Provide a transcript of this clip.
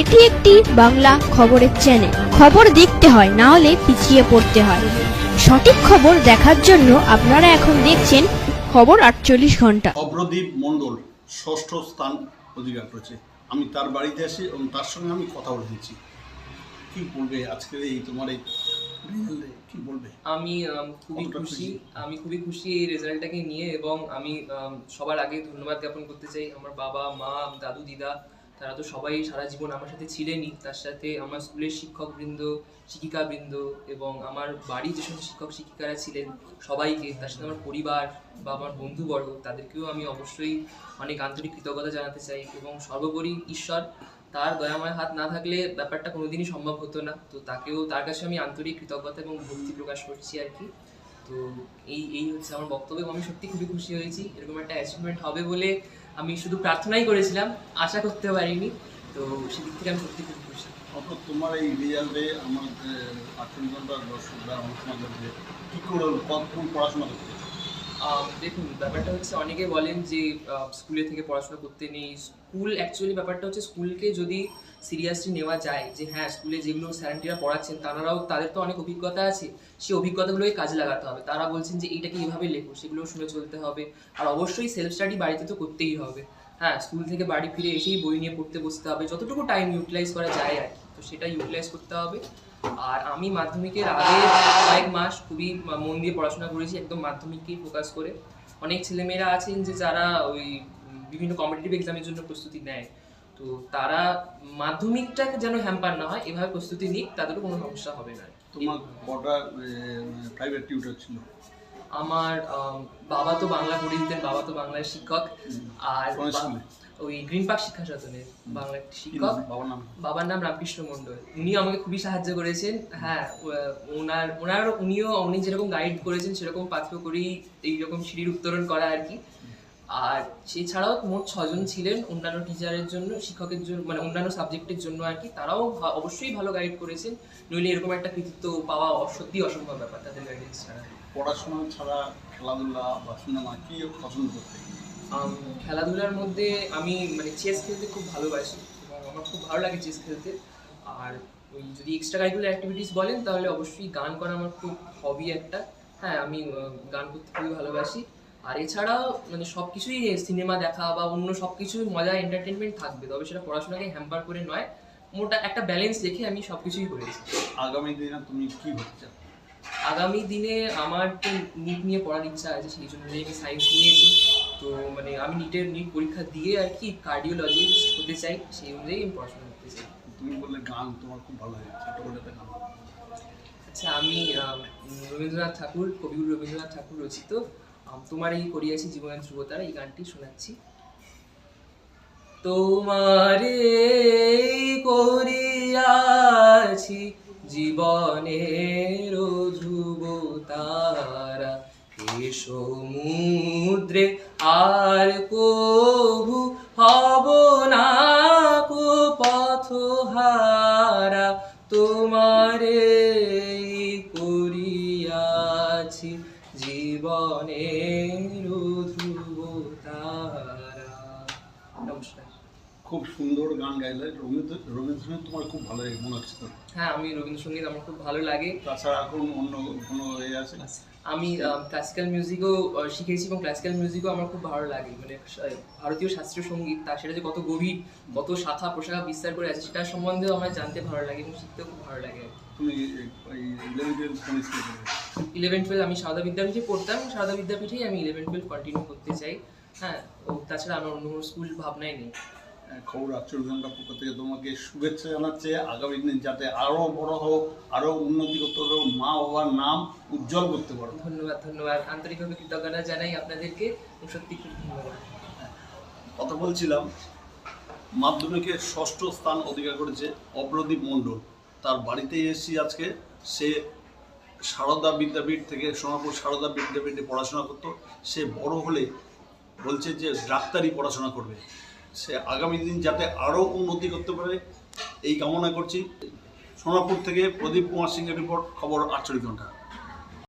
এটি একটি বাংলা খবরের চ্যানেল খবর দেখতে হয় না হলে পিছিয়ে পড়তে হয়। সঠিক খবর দেখার জন্য আপনারা এখন দেখছেন খবর আটচল্লিশ ঘণ্টা। অভ্রদীপ মণ্ডল ষষ্ঠ স্থান অধিকার করেছে। আমি তার বাড়িতে আসি এবং তার সঙ্গে আমি কথা বলে দিচ্ছি কি বলবে আজকের এই তোমার এই কি বলবে? আমি খুবই খুশি। খুশি? আমি খুবই খুশি এই রেজাল্টটাকে নিয়ে এবং আমি সবার আগে ধন্যবাদ জ্ঞাপন করতে চাই। আমার বাবা মা দাদু দিদা তারা তো সবাই সারা জীবন আমার সাথে ছিলেনই। তার সাথে আমার স্কুলের শিক্ষকবৃন্দ, শিক্ষিকাবৃন্দ এবং আমার বাড়ির যে সমস্ত শিক্ষক শিক্ষিকারা ছিলেন সবাইকে, তার সাথে আমার পরিবার বা আমার বন্ধুবর্গ, তাদেরকেও আমি অবশ্যই অনেক আন্তরিক কৃতজ্ঞতা জানাতে চাই এবং সর্বোপরি ঈশ্বর তার দয়াময় হাত না থাকলে ব্যাপারটা কোনোদিনই সম্ভব হতো না। তো তাকেও, তার কাছে আমি আন্তরিক কৃতজ্ঞতা এবং ভক্তি প্রকাশ করছি আর কি। তো এই এই হচ্ছে আমার বক্তব্য আমি সত্যি খুবই খুশি হয়েছি। এরকম একটা অ্যাচিভমেন্ট হবে বলে আমি শুধু প্রার্থনাই করেছিলাম, আশা করতে পারিনি। তো সেদিক থেকে আমি সত্যি খুব খুশি। তোমার এই রেজাল্টে আমার আটচল্লিশ দর্শকরা অনুষ্ঠান করবে কী করে, কতক্ষণ পড়াশোনা করতে দেখুন, ব্যাপারটা হচ্ছে অনেকে বলেন যে স্কুলে থেকে পড়াশোনা করতে নেই। স্কুল অ্যাকচুয়ালি ব্যাপারটা হচ্ছে স্কুলকে যদি সিরিয়াসলি নেওয়া যায়, যে হ্যাঁ স্কুলে যেগুলো স্যারেন্টিরা পড়াচ্ছেন, তারাও, তাদের তো অনেক অভিজ্ঞতা আছে, সেই অভিজ্ঞতাগুলোকে কাজে লাগাতে হবে। তারা বলছেন যে এইটাকে এইভাবে লেখো? সেগুলো শুনে চলতে হবে। আর অবশ্যই সেলফ স্টাডি বাড়িতে তো করতেই হবে। হ্যাঁ স্কুল থেকে বাড়ি ফিরে এসেই বই নিয়ে পড়তে বসতে হবে। যতটুকু টাইম ইউটিলাইজ করা যায় আর কি। তো সেটা ইউটিলাইজ করতে হবে। আর আমি মাধ্যমিকের আগে কয়েক মাস খুবই মন দিয়ে পড়াশোনা করেছি একদম মাধ্যমিককেই ফোকাস করে। অনেক ছেলেমেয়েরা আছেন যে যারা ওই বিভিন্ন কম্পিটিটিভ এক্সামের জন্য প্রস্তুতি নেয়। তো তারা মাধ্যমিকটাকে যেন হ্যাম্পার না হয় এভাবে প্রস্তুতি নিক তাদেরও কোনো সমস্যা হবে না। তোমার কটা প্রাইভেট টিউটার ছিল? আমার বাবা তো বাংলা পড়ে দিতেন বাবা তো বাংলার শিক্ষক। আর? ওই গ্রিন পার্ক শিক্ষা সদনের বাংলা শিক্ষক? বাবার নাম? বাবার নাম রামকৃষ্ণ মণ্ডল। উনি আমাকে খুবই সাহায্য করেছেন। হ্যাঁ ওনার ওনার উনিও উনি যেরকম গাইড করেছেন সেরকম পাথর করেই এইরকম সিঁড়ির উত্তরণ করা আর কি। আর সেছাড়াও মোট ছজন ছিলেন অন্যান্য টিচারের জন্য শিক্ষকের জন্য মানে অন্যান্য সাবজেক্টের জন্য আর কি। তারাও অবশ্যই ভালো গাইড করেছেন। নইলে এরকম একটা কৃতিত্ব পাওয়া সত্যি অসম্ভব ব্যাপার তাদের গাইডেন্স ছাড়া। পড়াশোনা ছাড়া খেলাধুলা বা সিনেমা কি পছন্দ করতে খেলাধুলার মধ্যে আমি মানে চেস খেলতে খুব ভালোবাসি এবং আমার খুব ভালো লাগে চেস খেলতে। আর ওই যদি এক্সট্রা কারিকুলার অ্যাক্টিভিটিস বলেন, তাহলে অবশ্যই গান করা আমার খুব হবি একটা। হ্যাঁ আমি গান করতে খুবই ভালোবাসি। আর এছাড়াও মানে সব কিছুই সিনেমা দেখা বা অন্য সব কিছুই মজা এন্টারটেনমেন্ট থাকবে, তবে সেটা পড়াশোনাকে হ্যাম্পার করে নয়। মোটা একটা ব্যালেন্স রেখে আমি সব কিছুই করেছি। আগামী দিনে তুমি কি হতে চাও? আগামী দিনে আমার তো নিট নিয়ে পড়ার ইচ্ছা আছে সেই জন্য আমি সায়েন্স নিয়েছি। তো মানে আমি নিটের নিট পরীক্ষা দিয়ে আর কি কার্ডিওলজিস্ট হতে চাই সেই অনুযায়ী আমি পড়াশোনা করতে চাই। তুমি বললে গান তোমার খুব ভালো লাগে ছোটবেলাতে গান। আচ্ছা আমি রবীন্দ্রনাথ ঠাকুর কবিগুরু রবীন্দ্রনাথ ঠাকুর রচিত। তোমার এই করিয়াছি জীবনের ধ্রুবতার এই গানটি শোনাচ্ছি। তোমারে করিয়াছি জীবনের সমুদ্রে আর কভু হব না কো পথহারা তোমারে করিয়াছি জীবনের নমস্কার। খুব সুন্দর গান গাইলে রবীন্দ্র রবীন্দ্রসঙ্গীত তোমার খুব ভালো লাগে মনে হচ্ছে হ্যাঁ আমি রবীন্দ্রসঙ্গীত আমার খুব ভালো লাগে। তাছাড়া এখন অন্য কোনো এ আছে? আমি ক্লাসিক্যাল মিউজিকও শিখেছি এবং ক্লাসিক্যাল মিউজিকও আমার খুব ভালো লাগে। মানে ভারতীয় শাস্ত্রীয় সংগীত তা সেটা যে কত গভীর কত শাখা প্রশাখা বিস্তার করে আছে সেটার সম্বন্ধেও আমার জানতে ভালো লাগে এবং শিখতেও খুব ভালো লাগে। ইলেভেন টুয়েলভ আমি সারদা বিদ্যাপীঠে পড়তাম সারদা বিদ্যাপীঠেই আমি ইলেভেন টুয়েলভ কন্টিনিউ করতে চাই। হ্যাঁ ও তাছাড়া আমার অন্য কোনো স্কুল ভাবনাই নেই। খবর ঘণ্টা পক্ষ থেকে তোমাকে শুভেচ্ছা জানাচ্ছে আগামী দিন যাতে আরও বড় হোক আরও উন্নতি করতে পারো মা বাবার নাম উজ্জ্বল করতে পারো ধন্যবাদ ধন্যবাদ আন্তরিকভাবে কৃতজ্ঞতা জানাই আপনাদেরকে। সত্যি ধন্যবাদ কথা বলছিলাম মাধ্যমিকে ষষ্ঠ স্থান অধিকার করেছে অপ্রদীপ মণ্ডল তার বাড়িতে এসেছি আজকে সে সারদা বিদ্যাপীঠ থেকে সোনাপুর সারদা বিদ্যাপীঠে পড়াশোনা করতো সে বড় হলে বলছে যে ডাক্তারি পড়াশোনা করবে সে আগামী দিন যাতে আরও উন্নতি করতে পারে, এই কামনা করছি। সোনাপুর থেকে প্রদীপ কুমার সিংহের রিপোর্ট, খবর আটচল্লিশ ঘণ্টা।